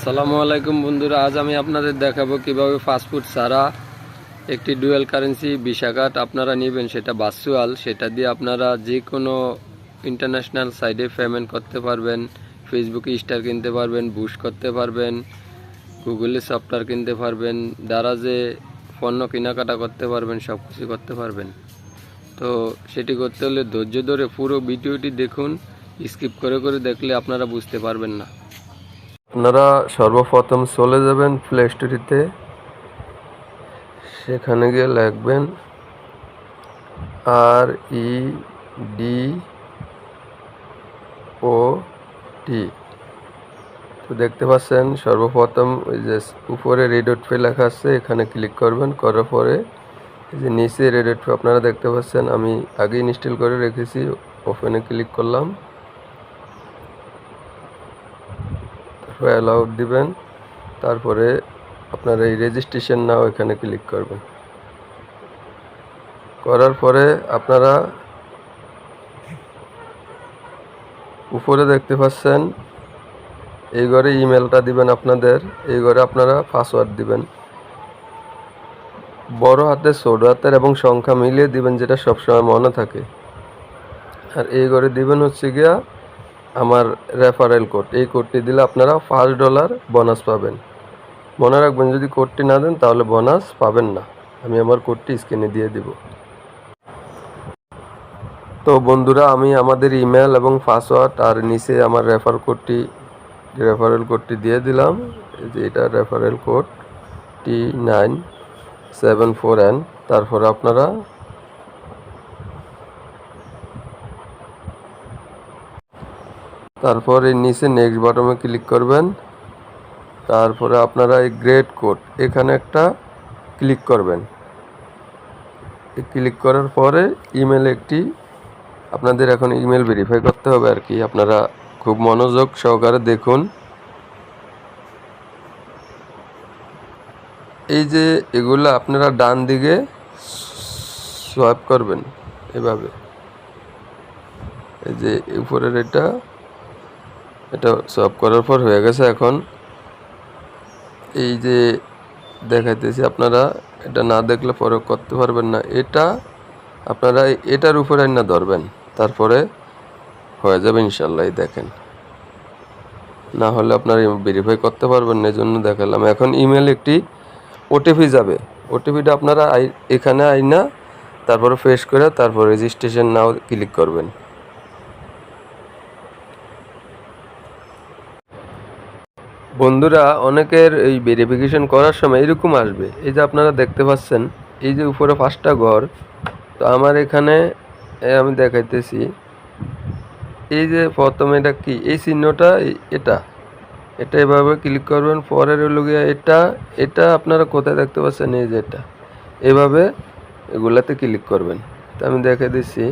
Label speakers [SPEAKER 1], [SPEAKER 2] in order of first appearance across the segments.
[SPEAKER 1] আসসালামু আলাইকুম বন্ধুরা, আজ আমি আপনাদের দেখাবো কীভাবে ফাস্টফুড ছাড়া একটি ডুয়েল কারেন্সি ভিসা আপনারা নেবেন, সেটা ভার্চুয়াল সেটা দিয়ে আপনারা যে কোনো ইন্টারন্যাশনাল সাইডে পেমেন্ট করতে পারবেন ফেসবুকে স্টার কিনতে পারবেন বুশ করতে পারবেন গুগলে সফটওয়্যার কিনতে পারবেন দারাজে পণ্য কেনাকাটা করতে পারবেন সব কিছু করতে পারবেন। তো সেটি করতে হলে ধৈর্য ধরে পুরো ভিডিওটি দেখুন স্কিপ করে করে দেখলে আপনারা বুঝতে পারবেন না। আপনারা সর্বপ্রথম চলে যাবেন প্লে স্টোরিতে সেখানে গিয়ে লিখবেন আর ই ডি ও টি তো দেখতে পাচ্ছেন, সর্বপ্রথম ওই যে উপরে রেডট পে লেখা আছে, এখানে ক্লিক করবেন, করার পরে যে নিচে রেডট পে আপনারা দেখতে পাচ্ছেন, আমি আগে ইনস্টল করে রেখেছি ওপেনে ক্লিক করলাম। অ্যালাউড দিবেন। তারপরে আপনার এই রেজিস্ট্রেশন নাও এখানে ক্লিক করবেন। করার পরে আপনারা উপরে দেখতে পাচ্ছেন, এই ঘরে ইমেলটা দিবেন আপনাদের, এই ঘরে আপনারা পাসওয়ার্ড দিবেন। বড় হাতের, ছোট হাতের এবং সংখ্যা মিলিয়ে দিবেন যেটা সবসময় মনে থাকে। আর এই ঘরে দিবেন হচ্ছে গিয়া আমার রেফারেল কোড এই কোডটি দিলে আপনারা ফার্স্ট ডলার বোনাস পাবেন। মনে রাখবেন, যদি কোডটি না দেন, তাহলে বোনাস পাবেন না। আমি আমার কোডটি স্ক্রিনে দিয়ে দিব। তো বন্ধুরা, আমি আমাদের ইমেল এবং পাসওয়ার্ড আর নিচে আমার রেফার কোডটি রেফারেল কোডটি দিয়ে দিলাম। যে এটা referral code T nine seven four N তারপরে আপনারা তারপর এই নিচে নেক্সট বাটনে ক্লিক করবেন। তারপরে আপনারা এই গ্রেড কোড এখানে একটা ক্লিক করবেন। ক্লিক করার পরে ইমেল একটি আপনাদের এখন ইমেল ভেরিফাই করতে হবে আর কি। আপনারা খুব মনোযোগ সহকারে দেখুন। এই যে এগুলো আপনারা ডান দিকে সোয়াইপ করবেন এভাবে। এই যে উপরের এটা এটা সব করার পর হয়ে গেছে এখন। এই যে দেখাইতেছি আপনারা, এটা না দেখলে পরে করতে পারবেন না। এটা আপনারা এটার উপরে না ধরবেন, তারপরে হয়ে যাবে ইনশাল্লাহ দেখেন। না হলে আপনারা ভেরিফাই করতে পারবেন না এই জন্য দেখালাম। এখন ইমেল একটি ওটিপি যাবে। ওটিপিটা আপনারা এখানে আইনা, তারপরে ফেস করে, তারপর রেজিস্ট্রেশন নাও ক্লিক করবেন। বন্ধুরা, অনেকের এই ভেরিফিকেশন করার সময় এরকম আসবে। এই যে আপনারা দেখতে পাচ্ছেন, এই যে উপরে পাঁচটা ঘর, তো আমার এখানে আমি দেখাইতেছি। এই যে প্রথমে এটা কি? এই চিহ্নটা এটা। এটা এভাবে ক্লিক করবেন, পরের গিয়ে এটা। এটা আপনারা কোথায় দেখতে পাচ্ছেন? এই যে এটা। এভাবে এগুলাতে ক্লিক করবেন। তো আমি দেখে দিচ্ছি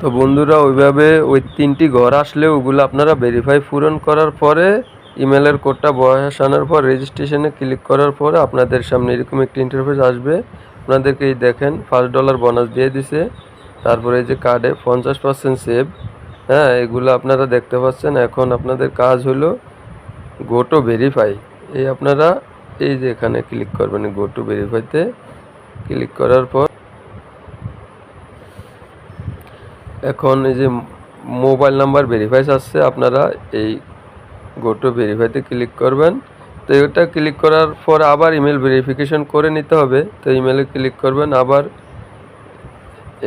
[SPEAKER 1] তো বন্ধুরা, ওইভাবে ওই তিনটি ঘর আসলে ওগুলো আপনারা ভেরিফাই পূরণ করার পরে ইমেলের কোডটা বয়স আনার পর রেজিস্ট্রেশনে ক্লিক করার পরে আপনাদের সামনে এরকম একটি ইন্টারফেস আসবে। আপনাদেরকে এই দেখেন ফার্স্ট ডলার বোনাস দিয়ে দিছে। তারপরে এই যে কার্ডে পঞ্চাশ পার্সেন্ট সেভ হ্যাঁ এগুলো আপনারা দেখতে পাচ্ছেন। এখন আপনাদের কাজ হলো গো টু ভেরিফাই এই আপনারা এই যে এখানে ক্লিক করবেন গো টু ভেরিফাইতে ক্লিক করার পর এখন এই যে মোবাইল নাম্বার ভেরিফাইস আসছে, আপনারা এই গো টু ভেরিফাইতে ক্লিক করবেন। তো এটা ক্লিক করার পর আবার ইমেল ভেরিফিকেশন করে নিতে হবে। তো ইমেলে ক্লিক করবেন, আবার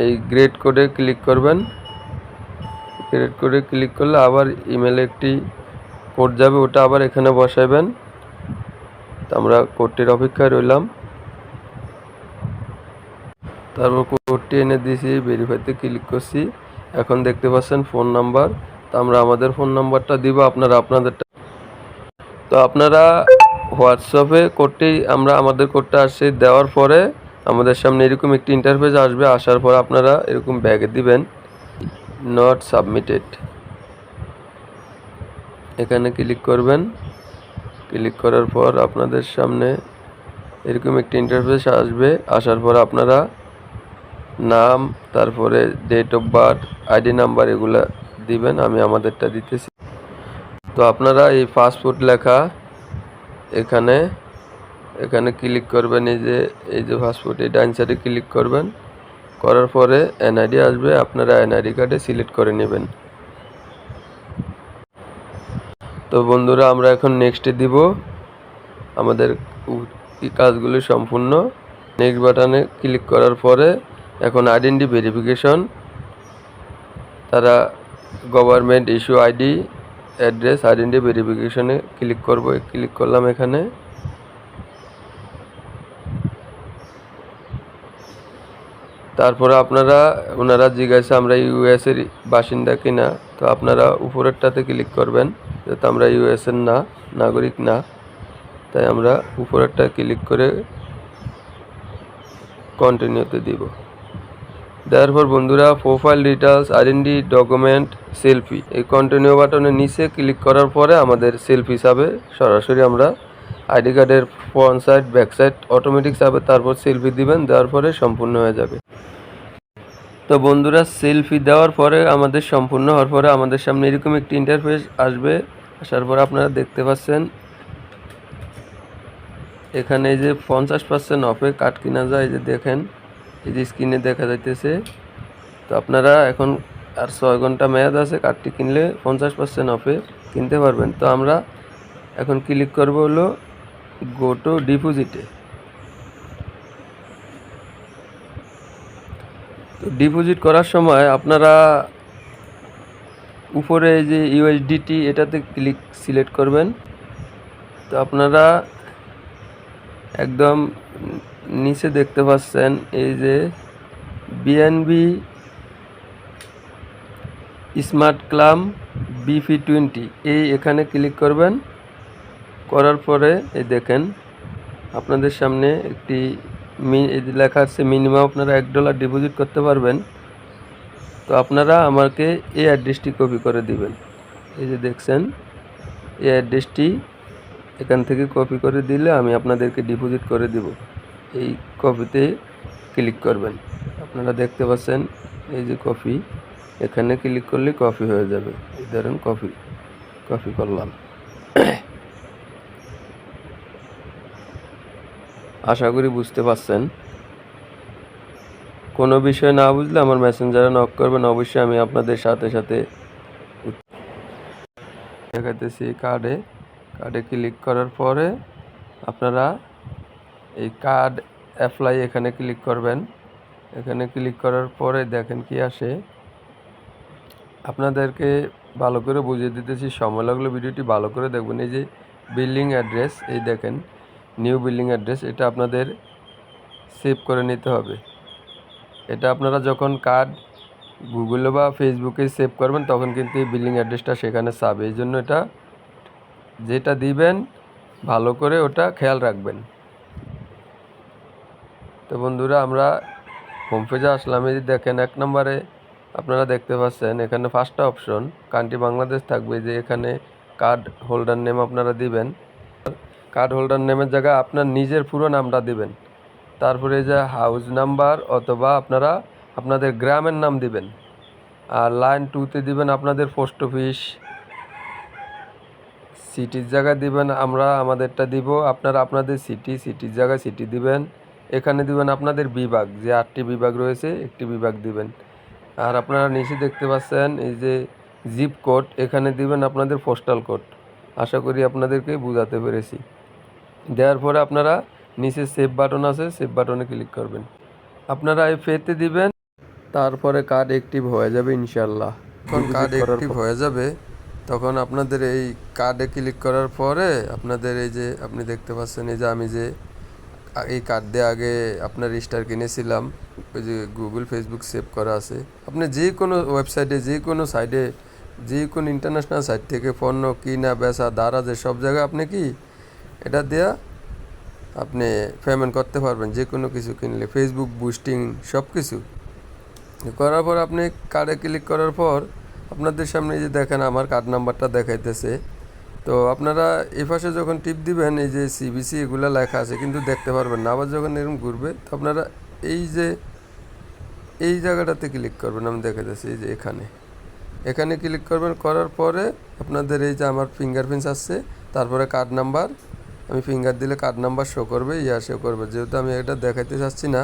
[SPEAKER 1] এই গ্রেড কোডে ক্লিক করবেন। গ্রেড কোডে ক্লিক করলে আবার ইমেলে একটি কোড যাবে, ওটা আবার এখানে বসাবেন আমরা কোডটির অপেক্ষায় রইলাম। তারপর কোডটি এনে দিয়েছি ভেরিফাইতে ক্লিক করছি। এখন দেখতে পাচ্ছেন ফোন নাম্বার। তো আমরা আমাদের ফোন নাম্বারটা দিব, আপনারা আপনাদেরটা তো আপনারা হোয়াটসঅ্যাপে কোডটি আমরা, আমাদের কোডটা আসছে দেওয়ার পরে আমাদের সামনে এরকম একটি ইন্টারফেস আসবে, আসার পর আপনারা এরকম ব্যাগে দিবেন নট সাবমিটেড এখানে ক্লিক করবেন। ক্লিক করার পর আপনাদের সামনে এরকম একটি ইন্টারফেস আসবে, আসার পর আপনারা নাম, তারপরে date of birth ID number এগুলো দিবেন, আমি আমাদেরটা দিতেছি। তো আপনারা এই ফাস্টফুড লেখা এখানে এখানে ক্লিক করবেন এই যে এই যে ফাস্টফুড এই ডাইন সাইডে ক্লিক করবেন। করার পরে এনআইডি আসবে, আপনারা এনআইডি কার্ডে সিলেক্ট করে নেবেন। তো বন্ধুরা, আমরা এখন নেক্সটে দিব। আমাদের কাজগুলি সম্পূর্ণ। নেক্সট বাটনে ক্লিক করার পরে এখন আইডেন্টি ভেরিফিকেশন তারা government issue ID address identity ভেরিফিকেশনে click করব। ক্লিক করলাম এখানে। তারপরে আপনারা, ওনারা জিজ্ঞাসা, আমরা ইউএস এর বাসিন্দা কিনা? তো আপনারা উপরেরটাতে ক্লিক করবেন যাতে আমরা ইউএস এর না, নাগরিক না, তাই আমরা উপরেরটা ক্লিক করে কন্টিনিউতে দিব। দেওয়ার পর বন্ধুরা profile details identity document selfie এই কন্টিনিউ বাটনের নিচে ক্লিক করার পরে আমাদের সেলফি হিসাবে সরাসরি আমরা আইডি কার্ডের front side back side automatic যাবে তারপর সেলফি দিবেন, দেওয়ার পরে সম্পূর্ণ হয়ে যাবে। তো বন্ধুরা সেলফি দেওয়ার পরে আমাদের সম্পূর্ণ হওয়ার পরে আমাদের সামনে এরকম একটি ইন্টারফেস আসবে। আসার পর আপনারা দেখতে পাচ্ছেন, এখানে এই যে পঞ্চাশ পার্সেন্ট অফে কাঠ কিনা যায় যে দেখেন। এই যে স্ক্রিনে দেখা যাইতেছে, তো আপনারা এখন আর ছয় ঘণ্টা মেয়াদ আছে, কার্ডটি কিনলে পঞ্চাশ পার্সেন্ট অফে কিনতে পারবেন। তো আমরা এখন ক্লিক করব হলো গো টু ডিপোজিটে তো ডিপোজিট করার সময় আপনারা উপরে যে ইউএসডিটি এটাতে ক্লিক সিলেক্ট করবেন। তো আপনারা একদম নিচে দেখতে পাচ্ছেন এই যে বিএনবি স্মার্ট ক্লাম বিপি টোয়েন্টি এই এখানে ক্লিক করবেন। করার পরে এই দেখেন, আপনাদের সামনে একটি লেখা আছে মিনিমাম আপনারা এক ডলার ডিপোজিট করতে পারবেন। তো আপনারা আমাকে এই অ্যাড্রেসটি কপি করে দিবেন। এই যে দেখছেন, এই অ্যাড্রেসটি এখান থেকে কপি করে দিলে আমি আপনাদেরকে ডিপোজিট করে দিব। এই কপিতে ক্লিক করবেন। আপনারা দেখতে পাচ্ছেন এই যে কপি এখানে ক্লিক করলে কপি হয়ে যাবে। এই ধরেন কপি কপি করলাম। আশা করি বুঝতে পারছেন। কোনো বিষয় না বুঝলে আমার মেসেঞ্জারে নক করবেন, অবশ্যই আমি আপনাদের সাথে সাথে দেখাতেছি কার্ডে কার্ডে ক্লিক করার পরে আপনারা এই কার্ড অ্যাপ্লাই এখানে ক্লিক করবেন। এখানে ক্লিক করার পরে দেখেন কি আসে। আপনাদেরকে ভালো করে বুঝিয়ে দিতেছি, সময় লাগল ভিডিওটি ভালো করে দেখবেন। এই যে বিল্ডিং অ্যাড্রেস এই দেখেন নিউ বিল্ডিং অ্যাড্রেস এটা আপনাদের সেভ করে নিতে হবে। এটা আপনারা যখন কার্ড গুগলে বা ফেসবুকে সেভ করবেন, তখন কিন্তু এই বিল্ডিং অ্যাড্রেসটা সেখানে চাবে এই জন্য এটা যেটা দিবেন, ভালো করে ওটা খেয়াল রাখবেন। তো বন্ধুরা, আমরা হোম পেজে আসলাম। এই দেখেন, এক নম্বরে আপনারা দেখতে পাচ্ছেন, এখানে ফার্স্টটা অপশন কান্ট্রি বাংলাদেশ থাকবে। যে এখানে কার্ড হোল্ডার নেম আপনারা দিবেন। কার্ড হোল্ডার নেমের জায়গায় আপনার নিজের পুরো নামটা দিবেন। তারপরে যে হাউস নাম্বার অথবা আপনারা আপনাদের গ্রামের নাম দিবেন। আর লাইন টুতে দিবেন আপনাদের পোস্ট অফিস সিটির জায়গায় দিবেন, আমরা আমাদেরটা দিব। আপনারা আপনাদের সিটি সিটির জায়গায় সিটি দিবেন। এখানে দিবেন আপনাদের বিভাগ যে আটটি বিভাগ রয়েছে একটি বিভাগ দিবেন। আর আপনারা নিচে দেখতে পাচ্ছেন এই যে জিপ কোড এখানে দিবেন আপনাদের পোস্টাল কোড আশা করি আপনাদেরকে বোঝাতে পেরেছি। দেওয়ার পরে আপনারা নিচে সেভ বাটন আছে সেভ বাটনে ক্লিক করবেন। আপনারা এই ফেতে দিবেন তারপরে কার্ড অ্যাক্টিভ হয়ে যাবে ইনশাল্লাহ যখন কার্ড অ্যাক্টিভ হয়ে যাবে তখন আপনাদের এই কার্ডে ক্লিক করার পরে আপনাদের এই যে আপনি দেখতে পাচ্ছেন এই যে আমি যে এই কার্ড দিয়ে আগে আপনার স্টার কিনেছিলাম, ওই যে গুগল ফেসবুক সেভ করা আছে। আপনি যে কোনো ওয়েবসাইটে যে কোনো সাইডে যে কোনো ইন্টারন্যাশনাল সাইট থেকে পণ্য কিনা, বেচা দারাজে সব জায়গায় আপনি কি এটা দেয়া আপনি পেমেন্ট করতে পারবেন, যে কোনো কিছু কিনলে। ফেসবুক বুস্টিং সব কিছু করার পর আপনি কার্ডে ক্লিক করার পর আপনাদের সামনে যে দেখেন, আমার কার্ড নাম্বারটা দেখাইতেছে। তো আপনারা এই পাশে যখন টিপ দিবেন, এই যে সিবিসি এগুলো লেখা আছে, কিন্তু দেখতে পারবেন না। আবার যখন এরকম ঘুরবে, তো আপনারা এই যে, এই জায়গাটাতে ক্লিক করবেন। আমি দেখে দিচ্ছি এই যে এখানে। এখানে ক্লিক করবেন, করার পরে আপনাদের এই যে আমার ফিঙ্গারপ্রিন্টস আসছে তারপরে কার্ড নাম্বার আমি ফিঙ্গার দিলে কার্ড নাম্বার শো করবে, ইয়া শো করবে। যেহেতু আমি এটা দেখাইতে চাচ্ছি না